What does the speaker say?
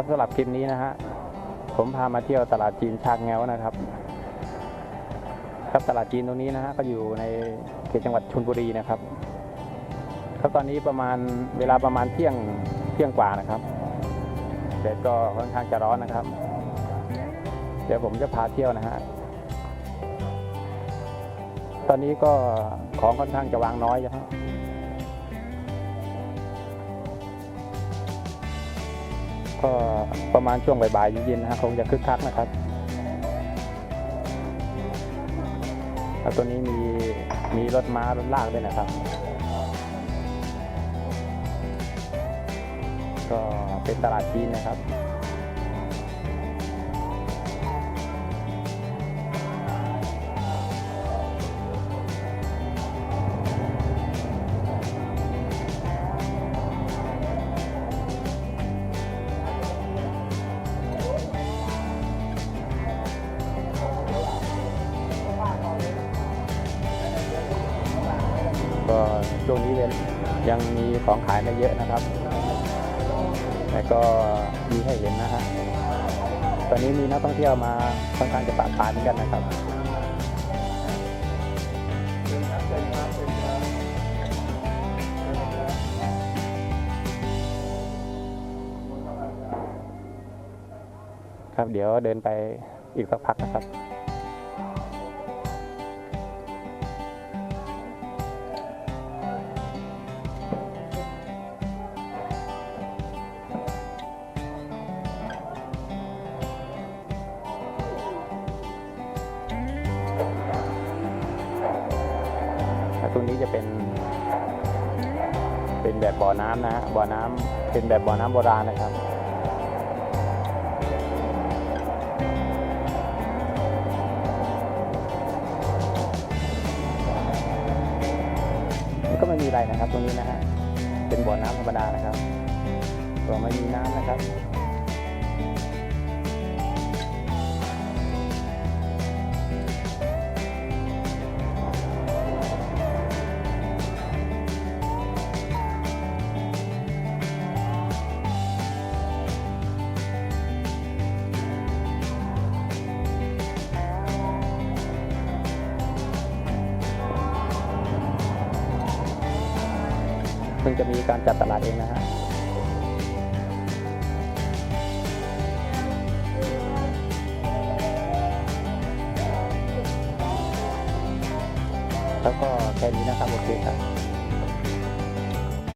ครับสำหรับคลิปนี้นะฮะผมพามาเที่ยวตลาดจีนชากแงวนะครับ ครับตลาดจีนตรงนี้นะฮะก็อยู่ในเขตจังหวัดชลบุรีนะครับ ครับตอนนี้ประมาณเวลาประมาณเที่ยงเที่ยงกว่านะครับแดดก็ค่อนข้างจะร้อนนะครับ เดี๋ยวผมจะพาเที่ยวนะฮะตอนนี้ก็ของค่อนข้างจะวางน้อยนะฮะ ก็ประมาณช่วงบ่ายๆเย็นๆนะฮะคงจะคึกคักนะครับแล้วตัวนี้มีมีรถม้ารถลากด้วยนะครับ ก็เป็นตลาดจีนนะครับ ช่วงนี้เนยังมีของขายไม่เยอะนะครับ แต่ก็มีให้เห็นนะฮะ ตอนนี้มีนักท่องเที่ยวมาค่อนข้างจะปะปานกันนะครับครับเดี๋ยวเดินไปอีกสักพักนะครับ แล้วตรงนี้จะเป็น เป็นแบบบ่อน้ำนะฮะบ่อน้ำเป็นแบบบ่อน้ำโบราณนะครับก็ไม่มีอะไรนะครับตรงนี้นะฮะเป็นบ่อน้ำธรรมดานะครับก็ไม่มีน้ำนะครับ เพิ่งจะมีการจัดตลาดเองนะฮะแล้วก็แค่นี้นะครับโอเคครับ